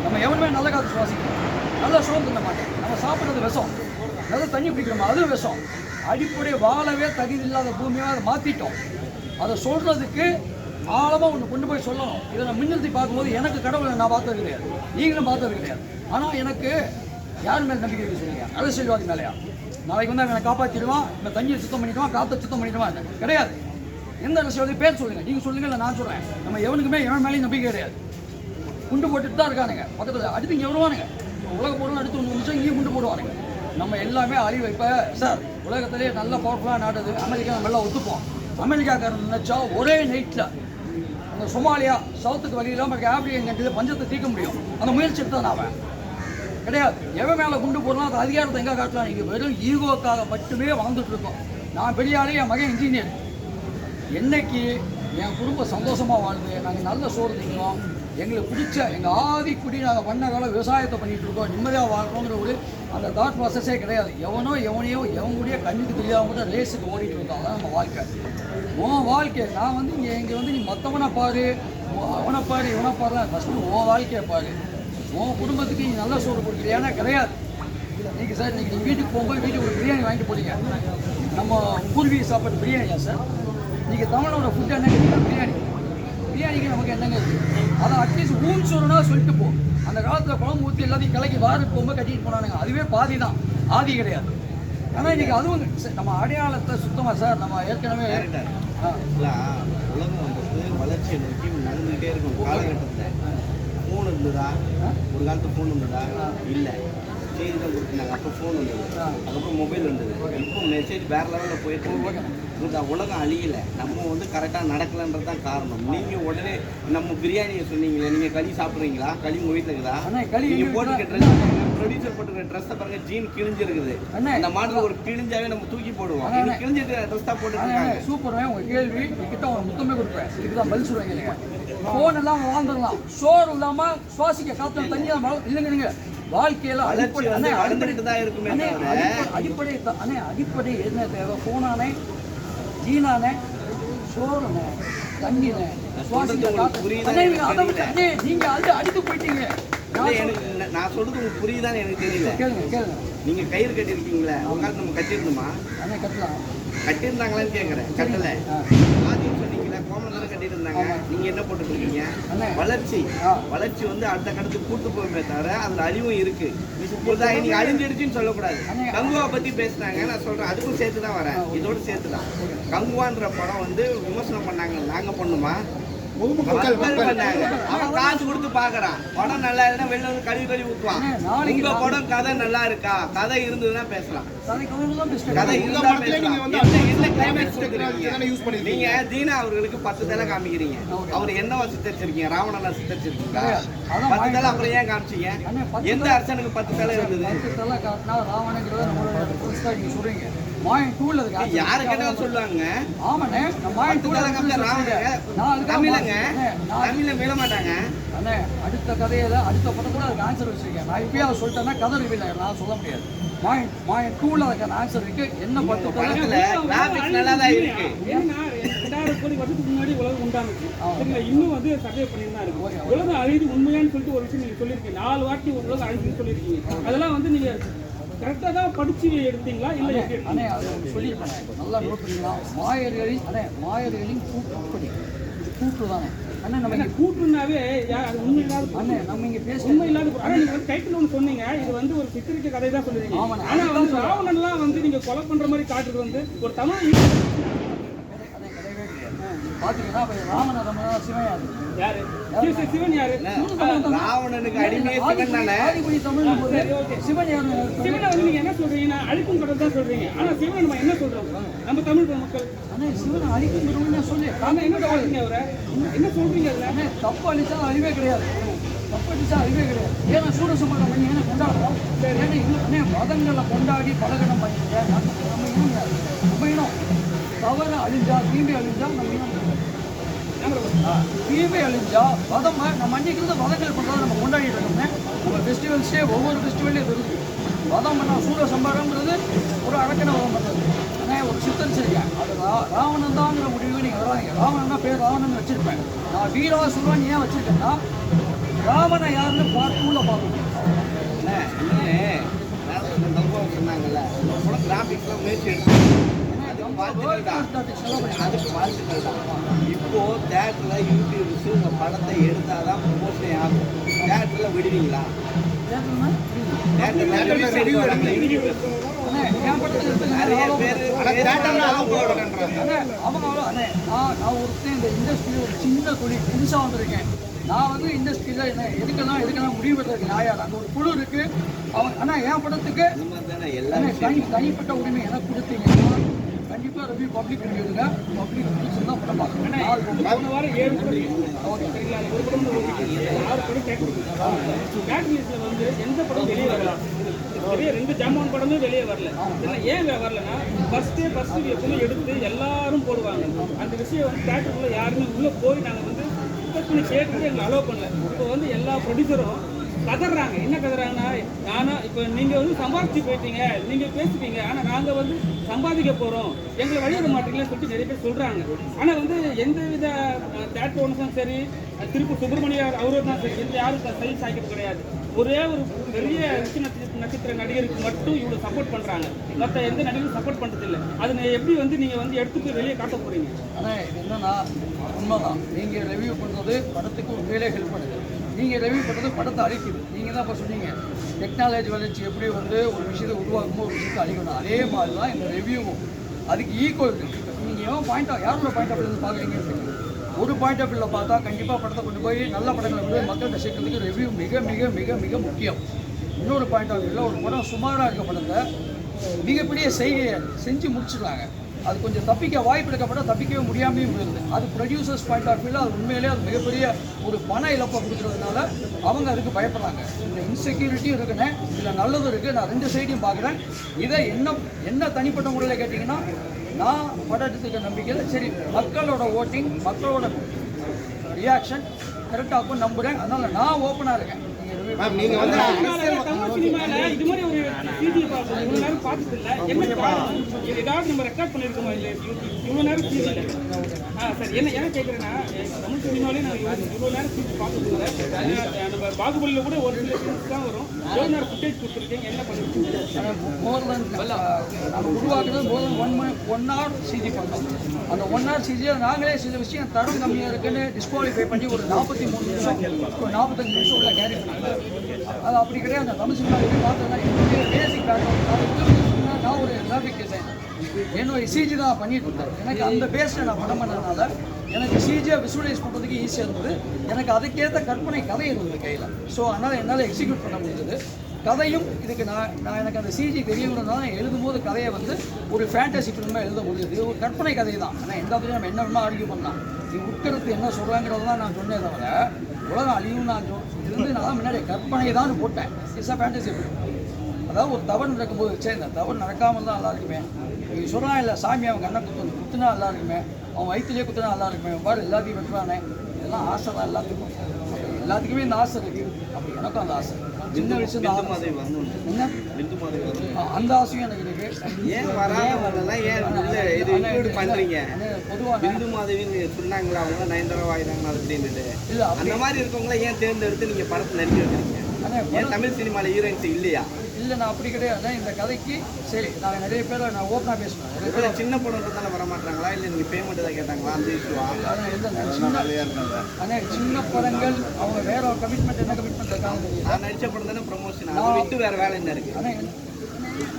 நம்ம எவனுமே நல்ல காற்று சுவாசிக்கிறோம் நல்ல சுகம் தின்ன மாட்டேன். நம்ம சாப்பிட்றது விஷம். நல்ல தண்ணி குடிக்கிறோமா? அதுவும் விஷம். அடிப்படை வாழவே தகுதி இல்லாத பூமியாக அதை மாற்றிட்டோம் அதை சொல்கிறதுக்கு ஆழமாக ஒன்று கொண்டு போய் சொல்லணும். இதை நான் மின்னழுத்தி பார்க்கும்போது எனக்கு கடவுளை நான் பார்த்தது கிடையாது. நீங்களும் பார்த்தது கிடையாது. ஆனால் எனக்கு யார் மேலே நம்பிக்கை சொல்லுங்க அரசியல்வாதி மேலேயா? நாளைக்கு வந்து அவனை காப்பாற்றிடுவான் இந்த தண்ணியை சுத்தம் பண்ணிடுவான் காற்றை சுத்தம் பண்ணிடுவான். கிடையாது. எந்த அரசியல்வாதி பேர் சொல்லுங்கள் நீங்கள் சொல்லுங்க இல்லை நான் சொல்கிறேன் நம்ம எவனுக்குமே எவன் மேலேயும் நம்பிக்கை கிடையாது. குண்டு போட்டுட்டு தான் இருக்கானுங்க. பக்கத்தில் அடுத்து இங்கே வருவானுங்க. உலக பொருள் அடுத்து ஒன்று நிமிஷம் இங்கேயும் குண்டு போடுவானுங்க. நம்ம எல்லாமே அழிவு இப்போ சார் உலகத்திலேயே நல்ல பவர்ஃபுல்லாக நாடுது அமெரிக்கா நம்ம எல்லாம் ஒத்துப்போம். அமெரிக்காக்காரன் நினச்சா ஒரே நைட்டில் அந்த சொமாலியா சவுத்துக்கு வழி இல்லாமல் ஆப்பிரிக்கன் கண்ட்ரியில் பஞ்சத்தை தீர்க்க முடியும். அந்த முயற்சி எடுத்தான் அவன். கிடையாது. எவன் மேலே குண்டு போடலாம் அது அதிகாரத்தை எங்கே காட்டலாம் நீங்கள் வெறும் ஈகோக்காக மட்டுமே வாழ்ந்துட்டு இருக்கோம். நான் பெரிய ஆளே என் மகன் இன்ஜினியர் என்னைக்கு என் குடும்பம் சந்தோஷமாக வாழ்ந்து நாங்கள் நல்ல சோறு திங்கிறோம் எங்களுக்கு பிடிச்ச எங்கள் ஆதிக்குடி குடி நாங்கள் பண்ண காலம் விவசாயத்தை பண்ணிகிட்டு இருக்கோம் நிம்மதியாக வாழ்கிறோங்கிற ஒரு அந்த தாட் ப்ராசஸே கிடையாது. எவனோ எவனையோ எவன் கண்ணுக்கு தெரியாம கூட ரேஸுக்கு ஓடிட்டு இருக்கோம் அதான் நம்ம வாழ்க்கை. உன் வாழ்க்கை நான் வந்து இங்கே இங்கே வந்து நீ மற்றவனை பாரு உன் அவனை பாரு இவனை பாரு ஃபஸ்ட்டு உன் வாழ்க்கையை பாரு. உன் குடும்பத்துக்கு நீ நல்ல சோறு கொடுக்குறியானா கிடையாது. நீங்கள் சார் இன்னைக்கு நீங்கள் வீட்டுக்கு போகும்போது வீட்டுக்கு ஒரு பிரியாணி வாங்கிட்டு போறீங்க. நம்ம பூர்வீக சாப்பாடு பிரியாணியா சார்? நீங்கள் தமிழோட ஃபுட் என்ன கேட்டீங்கன்னா பிரியாணி. பிரியாணிக்கு நமக்கு என்னங்க இருக்குது அதை அட்லீஸ்ட் ஊன் சோறுனா சொல்லிட்டு போ. அந்த காலத்தில் குழம்பு ஊற்றி எல்லாத்தையும் கலக்கி வாரத்துக்கு போகும்போது கட்டிட்டு போனானுங்க. அதுவே பாதி தான். ஆதி கிடையாது. ஆனால் இன்னைக்கு அதுவும் சரி, நம்ம அடையாளத்தை சுத்தமாக சார் நம்ம ஏற்கனவே உலகம் வந்து வளர்ச்சியை நோக்கி நகர்ந்துகிட்டே இருக்கும் காலகட்டத்தில். ஃபோன் இருந்ததா? ஒரு காலத்து ஃபோன் இருந்ததா? இல்லை. செய்தி தான் கொடுத்துருந்தாங்க. அப்போ ஃபோன் இருந்தது. அதுக்கப்புறம் மொபைல் இருந்தது. இப்போ மெசேஜ் வேற லெவலில் போயிட்டு. இந்த உலகம் அழியலை. நம்ம வந்து கரெக்டாக நடக்கலன்றது தான் காரணம். நீங்கள் உடனே நம்ம பிரியாணியை சொன்னீங்களே நீங்கள் களி சாப்பிட்றீங்களா? களி உங்கள் வீட்டில் இருக்குதா? களி நீங்கள் எங்க போட்டுக்க வீட்ல- ட்ரெஸ் ப்ரொடியூசர் போட்டுக்கிற ட்ரெஸ்ஸை பாருங்க. ஜீன் கிழிஞ்சிருக்குது. அந்த மாடல் ஒரு கிழிஞ்சாவே நம்ம தூக்கி போடுவோம். கிழிஞ்சிட்டு ட்ரெஸ் தான் போட்டுருக்காங்க சூப்பர். உங்க கேள்வி கிட்ட ஒரு முத்தமே கொடுப்பேன். இதுக்கு தான் பதில் சொல்லுவாங்க ஃபோன் இல்லாம வாழ்ந்துடலாம். சோறு இல்லாம சுவாசிக்க காத்துல தண்ணி இல்லைங்க நீங்க வாழ்க்கையில அடிப்படை அண்ணே, வளர்ந்துட்டு தான் இருக்குமே அடிப்படை- அடிப்படை அண்ணே அடிப்படை என்ன தேவை? ஃபோனானே ஜீனானே சோறுனே தண்ணினே சுவாசிக்க காத்து அண்ணே, எனக்கு அதை விட்டு-. அண்ணே, நீங்க அது அடித்து போயிட்டீங்க. நான் சொல்றது உங்களுக்கு புரியுதான்னு எனக்கு தெரியல. கேளுங்க கேளுங்க. நீங்க கயிறு கட்டியிருக்கீங்களே ஒரு காலத்து நம்ம கட்டியிருந்தோமா? அண்ணே கட்டலாம். கட்டியிருந்தாங்களான்னு கேட்குறேன் கட்டல. கட்டியிருந்தாங்க. நீங்க என்ன அண்ணே. வளர்ச்சி. வளர்ச்சி வந்து அடுத்த கடத்துக்கு கூட்டு போகுமே தவிர அதுல அழிவும் இருக்கு. நீங்க அழிஞ்சிடுச்சுன்னு சொல்லக்கூடாது. கங்குவா பத்தி பேசுனாங்க. நான் சொல்றேன். அதுக்கும் சேர்த்து தான் வரேன் இதோட சேர்த்து தான் கங்குவான்ற படம் வந்து விமர்சனம் பண்ணாங்க. நாங்க பண்ணுமா? அவன் காசு கொடுத்து பார்க்கறான் படம் நல்லா இருந்தா வெளில வந்து கழுவி கழுவி ஊத்துவான். உங்க படம் கதை நல்லா இருக்கா? கதை இருந்ததுன்னா பேசலாம். கதை இருந்தா நீங்க தானே அவர்களுக்கு பத்து தலை காமிக்கிறீங்க. அவர் என்னவா சித்தரிச்சிருக்கீங்க? ராவணனா சித்தரிச்சிருக்கீங்களா? பத்து தலை அப்புறம் ஏன் காமிச்சீங்க? எந்த அரசனுக்கு பத்து தலை இருந்தது? மாயன் டூல இருக்கு. யாரு கேட்டாலும் சொல்லுவாங்க. ஆமாண்ணே மாயன் டூல நான் தமிழங்க. தமிழ்ல மீள மாட்டாங்க. அண்ணே அடுத்த கதையில அடுத்த படம் கூட அதுக்கு ஆன்சர் வச்சிருக்கேன். நான் இப்பயே அதை சொல்லிட்டேன்னா கதை ரிவீல் நான் சொல்ல முடியாது. மாயன் மாயன் டூல அதுக்கான ஆன்சர் இருக்கு. என்ன பத்து படத்துல தலை கிராபிக்ஸ் நல்லா தான் இருக்கு. ரெண்டாயிரம் கோடி வருஷத்துக்கு முன்னாடி உலகம் உண்டானுச்சு சரிங்களா இன்னும் வந்து சர்வே பண்ணிட்டு தான் இருக்கு உலகம் அழியுது உண்மையான்னு சொல்லிட்டு ஒரு விஷயம் நீங்க சொல்லியிருக்கீங்க. நாலு வாட்டி ஒரு உலகம் அழிஞ்சுன்னு சொல்லியிருக்கீங்க. அதெல்லாம் வந்து நீங்க கரெக்டாக தான் படிச்சு எடுத்தீங்களா? இல்லை? அண்ணே அது சொல்லியிருப்பேன் நல்லா நோட் பண்ணிக்கலாம் மாயர்களின் அண்ணே மாயர்களின் கூட்டுப்படி இது கூட்டு தானே. அண்ணே நம்ம இங்க கூட்டுனாவே அது உண்மை இல்லாத அண்ணே நம்ம இங்க பேச உண்மை இல்லாத ஆனா நீங்க வந்து டைட்டில் ஒன்று சொன்னீங்க. இது வந்து ஒரு சித்திரிக்க கதை தான் சொல்லுவீங்க. ஆமாண்ணே. ஆனா வந்து ராவணன்லாம் வந்து நீங்க கொலை பண்ற மாதிரி காட்டுறது வந்து ஒரு தமிழ் பாத்தீங்கன்னா சிவன் யாரு? யாரு? சிவ- சிவன் யாரு? ராவணனுக்கு அடிமையே சிவன் தானே? சிவன் யாரு? சிவனை வந்து நீங்க என்ன சொல்றீங்கன்னா அழிக்கும் கடல் தான் சொல்றீங்க. ஆனா சிவனை நம்ம என்ன சொல்றோம்? நம்ம தமிழ் மக்கள் அண்ணே சிவன் அழிக்குங்கிறவங்க சொல்லி நாம என்ன சொல்றீங்க அவரை? என்ன சொல்றீங்க அதுல அண்ணே தப்பு அழிச்சா அழிவே கிடையாது. தப்பு அடிச்சா அழிவே கிடையாது. ஏன்னா சூரசம்பளம் பண்ணி ஏன்னா கொண்டாடுறோம் ஏன்னா இன்னும் மதங்களை கொண்டாடி நம்ம இனம்? நம்ம இனம். தவறு அழிஞ்சா தீமை அழிஞ்சா நம்ம தீமை அழிஞ்சா மதம் நம்ம அன்னைக்கு வதங்கள் பண்ணுறதை நம்ம கொண்டாடிட்டு இருக்கோமே. நம்ம ஃபெஸ்டிவல்ஸே ஒவ்வொரு ஃபெஸ்டிவல்லையும் இது இருக்கு வதம் பண்ணா சூர சம்பாரம்ன்றது ஒரு அடக்கண வதம் பண்ணுறது ஆனால் ஒரு சித்தன் செய்யேன் அது ராவணன் தாங்கிற முடிவு நீங்கள் வராங்க தான் பேர் ராவணன் வச்சிருப்பேன். நான் வீராசுரன் ஏன் வச்சிருக்கேன்னா ராவணன் யாருன்னு பார்த்து உள்ள பார்க்கணும். சொன்னாங்கல்ல. கிராஃபிக்ஸ்லாம் முயற்சி எடுத்து வாழ்த்துக்கள் தான் அதுக்கு வாழ்த்துக்கள் தான் தேட்டர்ல யூடியூப்ஸ் உங்க படத்தை எடுத்தாதான் ப்ரொமோஷன் ஆகும் தேட்டர்ல விடுவீங்களா நிறைய நான் பேர் ஆனா அவங்க நான் ஒருத்தன் இந்த இண்டஸ்ட்ரியில் ஒரு சின்ன தொழில் புதுசாக வந்திருக்கேன். நான் வந்து இண்டஸ்ட்ரியில் என்ன எதுக்கெல்லாம் எதுக்கெல்லாம் முடிவு பண்ணுறதுக்கு யார்? அங்கே ஒரு குழு இருக்கு. அவன் ஆனால் என் படத்துக்கு தானே தனி தனிப்பட்ட உரிமை எனக்கு கொடுத்தீங்கன்னா கண்டிப்பாக ரிவ்யூ பப்ளிக் ரிவ்யூங்க பப்ளிக் ரிவ்யூஸ் தான் பண்ண பார்க்கணும். போன வாரம் ஏழு படம் சரிங்களா அந்த ஒரு படம் ஆறு படம் பேட் வந்து எந்த படம் வெளியே வரலாம் வெளியே ரெண்டு ஜாமான் படமே வெளியே வரல. இதெல்லாம் ஏன் வரலன்னா ஃபர்ஸ்டே ஃபர்ஸ்ட் எப்பவுமே எடுத்து எல்லாரும் போடுவாங்க. அந்த விஷயம் வந்து தேட்டருக்குள்ள யாருமே உள்ள போய் நாங்கள் வந்து டிஸ்கஸ் பண்ணி கேட்டுட்டு எங்களை அலோவ் பண்ணல. இப்போ வந்து எல்லா ப்ரொடியூசரும் கதறாங்க. என்ன கதறாங்கன்னா ஆனால் இப்போ நீங்கள் வந்து சம்பாதிச்சு போயிட்டீங்க. நீங்கள் பேசுவீங்க. ஆனால் நாங்கள் வந்து சம்பாதிக்க போகிறோம் எங்களை வழிவிட மாட்டீங்களேன்னு சொல்லிட்டு நிறைய பேர் சொல்கிறாங்க ஆனால் வந்து எந்த வித தேட்டர் ஒன்றும் சரி திருப்பூர் சுப்பிரமணியார் அவரும் தான் சரி. எந்த யாரும் சரி சாய்க்கிறது கிடையாது. ஒரே ஒரு பெரிய உச்சி நட்சத்திர நட்சத்திர நடிகருக்கு மட்டும் இவ்வளோ சப்போர்ட் பண்ணுறாங்க மற்ற எந்த நடிகரும் சப்போர்ட் பண்றது இல்லை அதை எப்படி வந்து நீங்கள் வந்து எடுத்துட்டு வெளியே காட்ட போகிறீங்க ஆனால் இது என்னன்னா உண்மைதான். நீங்கள் ரிவ்யூ பண்ணுறது படத்துக்கு உண்மையிலே ஹெல்ப் பண்ணுது. நீங்கள் ரிவ்யூ பண்ணுறது படத்தை அழிக்குது நீங்கள் தான் இப்போ சொன்னீங்க. டெக்னாலஜி வளர்ச்சி எப்படி வந்து ஒரு விஷயத்தை உருவாக்குமோ ஒரு விஷயத்தை அழிக்கணும் அதே மாதிரி தான் இந்த ரிவ்யூவும் அதுக்கு ஈக்குவல் இருக்குது நீங்கள் ஏன் பாயிண்ட் யாரோட பாயிண்ட் ஆஃப் வியூ பார்க்குறீங்கன்னு ஒரு பாயிண்ட் ஆஃப் வியூவில் பார்த்தா கண்டிப்பாக படத்தை கொண்டு போய் நல்ல படங்களை கொண்டு போய் மக்கள்கிட்ட சேர்க்கறதுக்கு ரிவ்யூ மிக மிக மிக மிக முக்கியம். இன்னொரு பாயிண்ட் ஆஃப் வியூவில் ஒரு படம் சுமாராக இருக்க படத்தை மிகப்பெரிய செய்கையை செஞ்சு முடிச்சிடுறாங்க அது கொஞ்சம் தப்பிக்க வாய்ப்பு எடுக்கப்பட்ட தப்பிக்கவே முடியாமையும் போயிருது அது ப்ரொடியூசர்ஸ் பாயிண்ட் ஆஃப் வியூவில் அது உண்மையிலே அது மிகப்பெரிய ஒரு பண இழப்பை கொடுக்குறதுனால அவங்க அதுக்கு பயப்படுறாங்க. இந்த இன்செக்யூரிட்டியும் இருக்குன்னு இதில் நல்லதும் இருக்குது நான் ரெண்டு சைடையும் பார்க்குறேன். இதை என்ன என்ன தனிப்பட்ட முறையில் கேட்டிங்கன்னா நான் படம் எடுத்துக்க நம்பிக்கையில் சரி மக்களோட ஓட்டிங் மக்களோட ரியாக்ஷன் கரெக்டாக நம்புகிறேன் அதனால் நான் ஓப்பனாக இருக்கேன். மேம் நீங்க வந்து அரசியல் தமிழ் சினிமால இது மாதிரி ஒரு சிஜி இவ்வளவு நேரம் பார்த்தது இல்ல. என்ன காரணம்? இது ஏதாவது நம்ம ரெக்கார்ட் பண்ணிருக்கோமா இல்ல இவ்வளவு நேரம் சிஜி ஆ சரி. என்ன என்ன கேக்குறேன்னா தமிழ் சினிமாலே நான் இவ்வளவு நேரம் சிஜி பார்த்தது இல்ல. நம்ம பாகுபலியில கூட ஒரு சில சீன்ஸ் தான் வரும். எவ்வளவு நேரம் ஃபுட்டேஜ் கொடுத்துருக்கீங்க என்ன பண்ணிருக்கீங்க மோர் தென் நம்ம உருவாக்குறது மோர் தென் ஒன் மணி ஒன் ஹவர் சிஜி பண்ணோம் அந்த ஒன் ஹவர் சிஜியை நாங்களே சில விஷயம் தரம் கம்மியாக இருக்குன்னு டிஸ்குவாலிஃபை பண்ணி ஒரு நாற்பத்தி மூணு நிமிஷம் ஒரு நாற்பத்தஞ்சு நிமிஷம் உள்ள கேரி பண்ணாங்க அது அப்படி கிடையாது. அந்த தமிழ் சினிமா எப்படி பார்த்தோம்னா என்னுடைய பேசிக் பேக்ரவுண்ட் நான் ஒரு கிராஃபிக் டிசைன் என்னுடைய சிஜி தான் பண்ணிட்டு இருந்தேன். எனக்கு அந்த பேஸில் நான் படம் பண்ணதுனால எனக்கு சிஜியாக விசுவலைஸ் பண்ணுறதுக்கு ஈஸியாக இருந்தது. எனக்கு அதுக்கேற்ற கற்பனை கதை இருந்தது கையில். ஸோ அதனால் என்னால் எக்ஸிக்யூட் பண்ண முடிஞ்சது. கதையும் இதுக்கு நான் நான் எனக்கு அந்த சிஜி தெரியணும்னா எழுதும் போது கதையை வந்து ஒரு ஃபேண்டசி ஃபிலிமாக எழுத முடியுது இது ஒரு கற்பனை கதை தான். ஆனால் எந்த நம்ம என்ன வேணுமோ ஆர்கியூ பண்ணலாம். இது உட்கருத்து என்ன சொல்கிறாங்கிறது தான் நான் சொன்னேன் தவிர உலகம் அழியும் நான் இருந்து நான் முன்னாடி கற்பனை தான் போட்டேன். இட்ஸ் அ ஃபேண்டசி அதாவது ஒரு தவறு நடக்கும்போது சரி இந்த தவறு நடக்காமல் தான் நல்லா இருக்குமே. நீ சொல்கிறான் இல்லை சாமி அவன் கண்ணை குத்து குத்துனா நல்லா இருக்குமே. அவன் வயிற்றுலேயே குத்துனா நல்லா இருக்குமே. பாரு எல்லாத்தையும் வெட்டுறானே. இதெல்லாம் ஆசை தான் எல்லாத்துக்கும். எல்லாத்துக்குமே இந்த ஆசை இருக்குது அப்படி எனக்கும் அந்த ஆசை சின்ன வயசு பிந்து மாதிரி வரணும் என்ன? பிந்து மாதிரி வரணும் ஆ, அந்த ஆசையும் எனக்கு இருக்கு. ஏன் வராம வரலாம் ஏன் இது இன்க்ளூட் பண்றீங்க. பொதுவாக பிந்து மாதவின்னு சொன்னாங்களா? அவங்க நயன்தாரா வாயிறாங்க அப்படின்ட்டு அந்த மாதிரி இருக்கவங்கள ஏன் தேர்ந்தெடுத்து நீங்க படத்தை நடிக்க வைக்கிறீங்க ஏன் தமிழ் சினிமால ஹீரோயின்ஸ் இல்லையா? இல்லை நான் அப்படி கிடையாது. இந்த கதைக்கு சரி நான் நிறைய பேரை நான் ஓப்பனாக பேசுவேன். நிறைய இப்போ சின்ன படம்ன்றதால வர மாட்டாங்களா இல்ல நீங்க பேமெண்ட் தான் கேட்டாங்களா? அந்த இஷ்யூவா பேர் நான் சின்ன படங்கள் அவங்க வேற ஒரு கமிட்மெண்ட் என்ன கமிட்மெண்ட் இருக்காங்க நான் நடிச்ச படம் தானே ப்ரொமோஷன் அதை விட்டு வேற வேலை என்ன இருக்கு? அண்ணே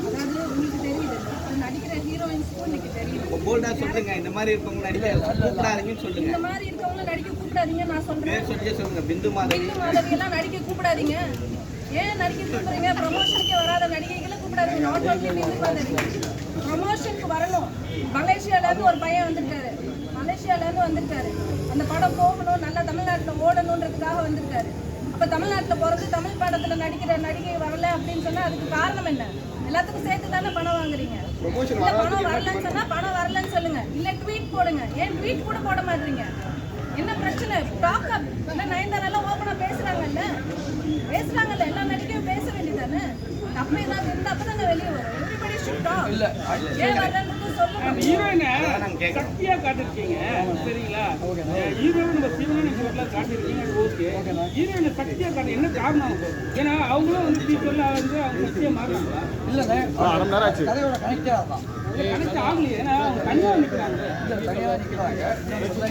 அதாவது உங்களுக்கு தெரியுது நடிக்கிற ஹீரோயின்ஸ்க்கும் இன்னைக்கு தெரியுது. இப்போ போல்டா சொல்லுங்க. இந்த மாதிரி இருக்கவங்க நடிக்க கூப்பிடாதீங்கன்னு சொல்லுங்க. இந்த மாதிரி இருக்கவங்கள நடிக்க கூப்பிடாதீங்க நான் சொல்றேன். பேர் சொல்லுங்க. பிந்து மாதவி. பிந்து மாதவி எல்லாம் நடிக்க கூப்பிடாதீங்க. ஏன் நடிக்க கூப்பிடுறீங்க ப்ரமோஷனுக்கே வராத நடிகைகளை கூப்பிடாதீங்க. நாட் ஒன்லி பிந்து மாதவி ப்ரமோஷனுக்கு வரணும். மலேசியால இருந்து ஒரு பையன் வந்திருக்காரு. மலேசியால இருந்து வந்திருக்காரு. அந்த படம் போகணும் நல்லா தமிழ்நாட்டுல ஓடணுன்றதுக்காக வந்திருக்காரு. அப்ப தமிழ்நாட்டுல பிறந்து தமிழ் படத்துல நடிக்கிற நடிகை வரல அப்படின்னு சொன்னா அதுக்கு காரணம் என்ன? எல்லாத்துக்கும் சேர்த்து தானே பணம் வாங்குறீங்க? இல்ல பணம் வரலன்னு சொன்னா பணம் வரலன்னு சொல்லுங்க. இல்ல ட்வீட் போடுங்க. ஏன் ட்வீட் கூட போட மாட்டீங்க? என்ன பிரச்சனை? டாக் அப் இல்ல நயன்தாரா எல்லாம் ஓப்பனா பேசுறாங்கல்ல எல்லா நடிகையும் பேச வேண்டியதானே தப்பு ஏதாவது இருந்தா அப்பதானே வெளியே வரும். எவ்ரிபடி ஷுட் டாக் இல்லை ஏன் வரலன்றது சொல்லுங்க. ஹீரோயினை சக்தியா காட்டிருக்கீங்க. சரிங்களா? ஹீரோயின் நம்ம சிவனன் எல்லாம் காட்டிருக்கீங்க. ஓகே. ஹீரோயினை சக்தியா காட்டு என்ன காரணம் அவங்க? ஏன்னா அவங்களும் வந்து டீச்சர்ல வந்து அவங்க சக்தியா மாறுறாங்க இல்லைண்ணே. கதையோட கனெக்டே அதான் நிற்கிறாங்க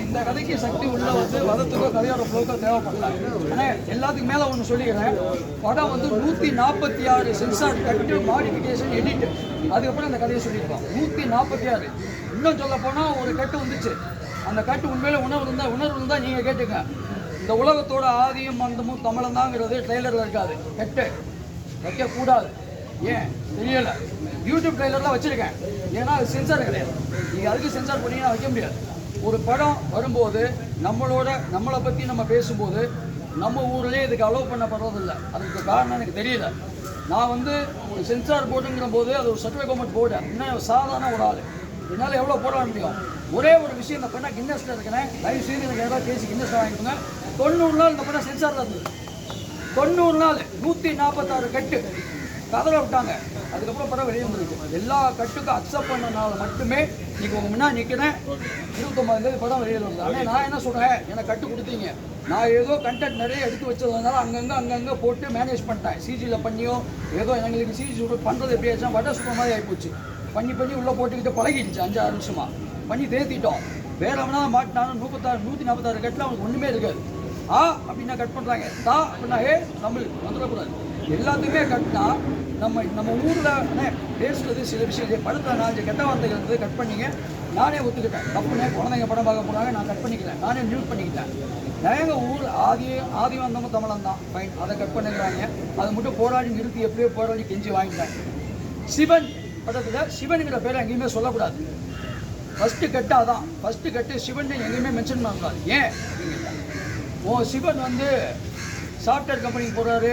இந்த கதைக்கு சக்தி உள்ள வந்து வதத்துக்கோ கதையோட ப்ளோக்கோ தேவைப்படலாம் ஆனால் எல்லாத்துக்கும் மேலே ஒன்று சொல்லிக்கிறேன் படம் வந்து நூற்றி நாற்பத்தி ஆறு சென்சார் கட்டு மாடிஃபிகேஷன் எடிட் அதுக்கப்புறம் அந்த கதையை சொல்லியிருக்கோம் நூற்றி நாற்பத்தி ஆறு. இன்னும் சொல்ல போனால் ஒரு கட்டு வந்துச்சு. அந்த கட்டு உண்மையில உணர்வு இருந்தால் உணர்வு இருந்தால் நீங்கள் கேட்டுங்க. இந்த உலகத்தோட ஆதியும் மந்தமும் தமிழன் தாங்கிறது ட்ரெய்லரில் இருக்காது. கட்டு. வைக்கக்கூடாது. ஏன்? தெரியல. யூடியூப் ட்ரைலர்லாம் வச்சுருக்கேன். ஏன்னா அது சென்சார் கிடையாது. நீங்கள் அதுக்கு சென்சார் பண்ணீங்கன்னா வைக்க முடியாது. ஒரு படம் வரும்போது நம்மளோட நம்மளை பற்றி நம்ம பேசும்போது நம்ம ஊர்லேயே இதுக்கு அலோவ் பண்ணப்படுறதில்ல. அதுக்கு காரணம் எனக்கு தெரியல. நான் வந்து ஒரு சென்சார் போர்டுங்கிற போது அது ஒரு சர்டிஃபிகேட் கவர்மெண்ட் போர்டு இன்னும் சாதாரண ஒரு ஆள். என்னால் எவ்வளோ போட முடியும். ஒரே ஒரு விஷயம் இந்த பண்ண கின்னஸில் இருக்கிறேன். தயவு செய்து எனக்கு எதாவது பேசி கின்னஸ் வாங்கிக்கோங்க. தொண்ணூறு நாள் இந்த பண்ண சென்சாரில் இருந்தது தொண்ணூறு நாள். நூற்றி நாற்பத்தாறு கட்டு. கதலை விட்டாங்க. அதுக்கப்புறம் படம் வெளியே வந்துருக்கு எல்லா கட்டுக்கும் அக்செப்ட் பண்ணனால மட்டுமே நீங்கள் உங்க முன்னாடி நிற்கிறேன் இருபத்தொம்பதுலேருந்து படம் வெளியில் வருது ஆனால் நான் என்ன சொல்கிறேன் எனக்கு கட்டு கொடுத்தீங்க. நான் ஏதோ கண்டென்ட் நிறைய எடுத்து வச்சதுனால அங்கங்கே அங்கங்கே போட்டு மேனேஜ் பண்ணிட்டேன். சிஜியில் பண்ணியோ ஏதோ எங்களுக்கு சிஜி பண்ணுறது எப்படி ஆச்சுன்னா வட சுத்த மாதிரி ஆகிப்போச்சு பண்ணி பண்ணி உள்ளே போட்டுக்கிட்டு பழகிடுச்சு அஞ்சாறு நிமிஷமா. பண்ணி தேத்திட்டோம். வேற எவனா மாட்டினாலும் நூற்றத்தாறு நூற்றி நாற்பத்தாறு கட்டில் அவனுக்கு ஒன்றுமே இருக்காது. ஆ அப்படின்னா கட் பண்ணுறாங்க தா அப்படின்னா ஏ தமிழ் வந்துடக்கூடாது. எல்லாத்துக்குமே கட்டினா நம்ம நம்ம ஊரில் பேசுறது சில விஷயம் படத்தில் நான் கெட்ட வார்த்தைகள் இருந்தது கட் பண்ணிங்க நானே ஒத்துக்கிட்டேன். தப்புனே குழந்தைங்க படம் பார்க்க போனாங்க நான் கட் பண்ணிக்கிறேன் நானே மியூட் பண்ணிக்கிட்டேன். எங்கள் ஊர் ஆதி ஆதி வந்தவங்க தமிழன் தான். ஃபைன் அதை கட் பண்ணிக்கிறாங்க. அதை மட்டும் போராடி நிறுத்தி எப்படியோ போராடி கெஞ்சி வாங்கிட்டேன். சிவன் படத்தில் சிவனுங்கிற பேரை எங்கேயுமே சொல்லக்கூடாது. ஃபஸ்ட்டு கட்டாக தான் ஃபஸ்ட்டு கட்டு சிவன் எங்கேயுமே மென்ஷன் பண்ணக்கூடாது. ஏன்? ஓ சிவன் வந்து சாஃப்ட்வேர் கம்பெனிக்கு போகிறாரு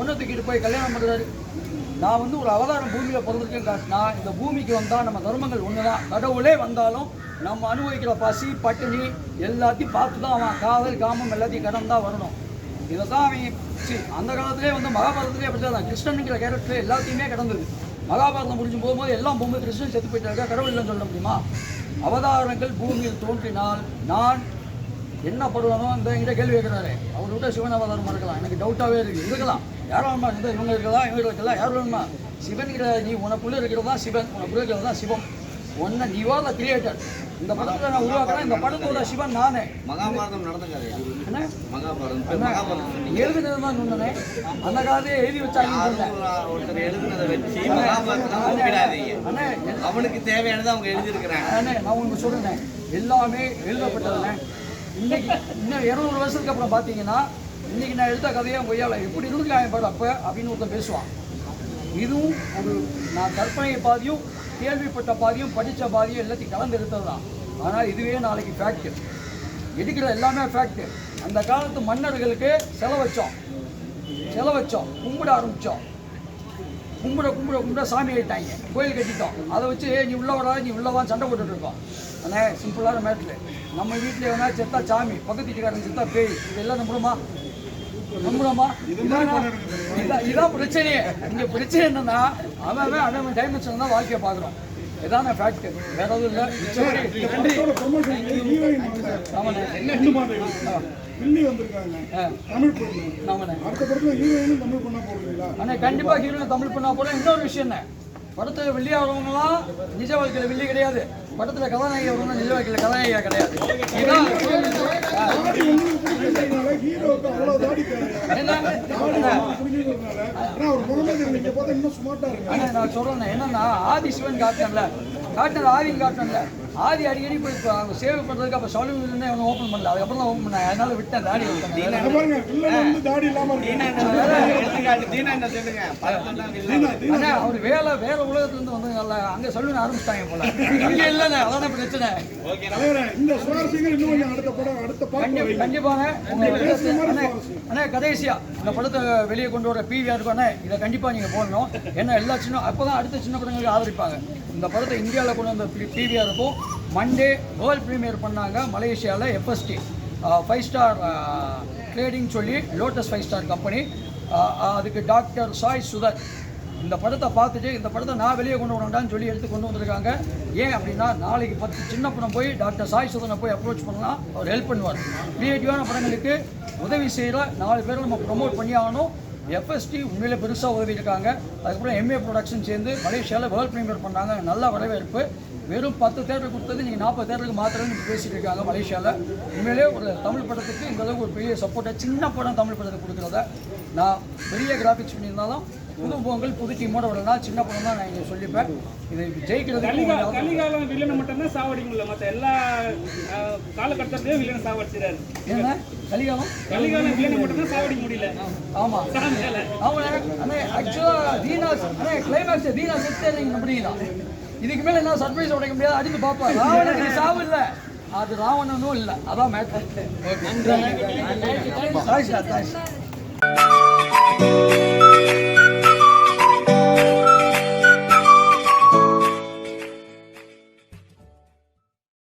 பொண்ணை தூக்கிட்டு போய் கல்யாணம் பண்ணுறாரு நான் வந்து ஒரு அவதாரம் பூமியில் பிறந்திருக்கேன் நான் இந்த பூமிக்கு வந்தால் நம்ம தர்மங்கள் ஒன்று தான் கடவுளே வந்தாலும் நம்ம அனுபவிக்கிற பசி பட்டினி எல்லாத்தையும் பார்த்து தான் அவன் காதல் காமம் எல்லாத்தையும் கடன் தான் வரணும். இதை தான் அவன் சி அந்த காலத்திலே வந்து மகாபாரதத்திலே அப்படி தான் கிருஷ்ணனுங்கிற கேரக்டர் எல்லாத்தையுமே கடந்தது. மகாபாரதம் முடிஞ்சு போகும்போது எல்லாம் போகும்போது கிருஷ்ணன் செத்து போயிட்டாங்க கடவுள் இல்லைன்னு சொல்ல முடியுமா? அவதாரங்கள் பூமியில் தோன்றினால் நான் என்ன படுவானோ அந்த என்கிட்ட கேள்வி கேட்குறாரு. அவர்கிட்ட சிவன் அவதாரமாக இருக்கலாம். எனக்கு டவுட்டாகவே இருக்குது இருக்கலாம். யார் வேணுமா? இந்த இவங்க இருக்கலாம் இவங்க இருக்கலாம் யார் வேணுமா? சிவன் கிடையாது நீ உனக்குள்ளே இருக்கிறது? தான் சிவன். உனக்குள்ளே இருக்கிறது? தான் சிவம். ஒன்றை நீ ஆர் த கிரியேட்டர் இந்த படத்தில் நான் உருவாக்குறேன். இந்த படத்தோட சிவன் நானே. மகாபாரதம் நடந்த கதை என்ன? மகாபாரதம். எழுதுனது தான் சொன்னேன். அந்த காலத்தையே எழுதி யாரும் ஒரு- ஒருத்தர் எழுதுனதை வச்சு மகாபாரதம் அவனுக்கு தேவையானதை அவங்க எழுதியிருக்கிறாங்க. அண்ணே நான் உங்களுக்கு சொல்றேன் எல்லாமே எழுதப்பட்டதுண்ணே. இன்னைக்கு இன்னும் இரநூறு வருஷத்துக்கு அப்புறம் பார்த்தீங்கன்னா இன்றைக்கி நான் எழுத கதையாக கொய்யால எப்படி இருந்துக்கலாம் பாரு அப்போ அப்படின்னு ஒருத்தன் பேசுவான். இதுவும் ஒரு நான் கற்பனை பாதியும் கேள்விப்பட்ட பாதியும் படித்த பாதியும் எல்லாத்தையும் கலந்து எடுத்தது தான் ஆனால் இதுவே நாளைக்கு ஃபேக்ட் எடுக்கிற எல்லாமே ஃபேக்ட் அந்த காலத்து மன்னர்களுக்கு செலவச்சோம் வச்சோம். வச்சோம். கும்பிட ஆரம்பித்தோம் கும்பிட கும்பிட கும்பிட சாமி ஆகிட்டாங்க கோயில் கட்டிட்டோம். அதை வச்சு ஏ நீ உள்ள வராது நீ உள்ளவான்னு சண்டை போட்டுட்டு இருக்கோம். அண்ணே சிம்பிளான மேட்ரு நம்ம வீட்டில் எவனா செத்தா சாமி பக்கத்து வீட்டுக்காரன் செத்தா பேய். இதெல்லாம் நம்புறோமா? நம்புறோமா? இதானா? பிரச்சனையே. இங்கே பிரச்சனை என்னன்னா அவன் அவன் டைமென்ஷன் தான் வாழ்க்கையை பார்க்குறோம் இதான ஃபேக்ட் வேற எதுவும் இல்லை. கண்டிப்பா ஹீரோயின் தமிழ் பண்ணா போல இன்னொரு விஷயம் என்ன? படத்துல வெள்ளியாகிறவங்களாம் நிஜ வாழ்க்கையில வெள்ளி கிடையாது. படத்துல கதாநாயகி வரவங்க நிஜ வாழ்க்கையில கதாநாயகியா கிடையாது. நான் சொல்றேன் என்னன்னா ஆதி சிவன் காட்டினல காட்டினது ஆதி காட்டினல ஆதி அடிக்கடி போய் இப்போ அவங்க சேவை பண்றதுக்கு அப்போ சலூன் அவனை ஓப்பன் பண்ணல. அதுக்கப்புறம் தான் ஓப்பன் பண்ணேன் அதனால விட்டேன். தாடி தீனா அண்ணா அவர் வேலை வேற உலகத்துல இருந்து வந்ததுனால அங்க சலூன் ஆரம்பிச்சிட்டாங்க போல. இங்க இல்லைண்ணே அதான பிரச்சனை. இந்த சுவாரஸ்யங்கள் இன்னும் கொஞ்சம் அடுத்த படம் அடுத்த பாட்டு கண்டி- கண்டிப்பாங்க. அண்ணே, கடைசியா இந்த படத்தை வெளியே கொண்டு வர பிவிஆர் இருக்கும் அண்ணே இதை கண்டிப்பா நீங்க போடணும். ஏன்னா எல்லா சின்ன அப்பதான் அடுத்த சின்ன படங்களுக்கு ஆதரிப்பாங்க. இந்த படத்தை இந்தியாவில் கொண்டு வந்த பிவிஆர் இருக்கும் மண்டே வேர்ல்ட் ப்ரீமியர் பண்ணாங்க மலேசியாவில் எஃப்எஸ்டி ஃபைவ் ஸ்டார் ட்ரேடிங் சொல்லி லோட்டஸ் ஃபைவ் ஸ்டார் கம்பெனி அதுக்கு டாக்டர் சாய் சுதர். இந்த படத்தை பார்த்துட்டு இந்த படத்தை நான் வெளியே கொண்டு வரணும்டான்னு சொல்லி எடுத்து கொண்டு வந்திருக்காங்க. ஏன் அப்படின்னா நாளைக்கு பத்து சின்ன படம் போய் டாக்டர் சாய் சுதனை போய் அப்ரோச் பண்ணலாம். அவர் ஹெல்ப் பண்ணுவார். கிரியேட்டிவான படங்களுக்கு உதவி செய்கிற நாலு பேரை நம்ம ப்ரொமோட் பண்ணி ஆகணும். எஃப்எஸ்டி உண்மையில் பெருசாக உதவி இருக்காங்க அதுக்கப்புறம் எம்ஏ ப்ரொடக்ஷன் சேர்ந்து மலேசியாவில் வேர்ல்ட் ப்ரீமியர் பண்ணாங்க. நல்ல வரவேற்பு. வெறும் பத்து தேட்டர் கொடுத்தது நீங்கள் நாற்பது தேட்டருக்கு மாத்திரம்னு பேசிட்டு இருக்காங்க மலேசியாவில் உண்மையிலே ஒரு தமிழ் படத்துக்கு இந்த அளவுக்கு ஒரு பெரிய சப்போர்ட்டை சின்ன படம் தமிழ் படத்துக்கு கொடுக்குறத நான் பெரிய கிராஃபிக்ஸ் பண்ணியிருந்தாலும் புது பொங்கல் புது டீமோட வரலாம் சின்ன படம் தான் நான் இங்கே சொல்லிப்பேன். இது கொஞ்சம் கலிகாலம் வில்லனை மட்டும்தான் சாவடிக்க முடியல மற்ற எல்லா காலகட்டத்திலையும் வில்லனை சாவடிச்சிடாரு என்ன? கலிகாலம்? கலிகாலம் வில்லனை மட்டும்தான் சாவடிக்க முடியல. ஆமாம் அவனே அண்ணே ஆக்சுவலாக தீனா அண்ணே கிளைமேக்ஸ் தீனா செத்தே நீங்கள் நம்புறீங்களா இதுக்கு மேலே என்ன சர்ப்ரைஸ் உடைக்க முடியாது? அடித்து பார்ப்பா ராவணனுக்கு சாவு இல்லை. அது ராவணனும் இல்லை. அதான் மேட்ரு ஓகே. Thanks thanks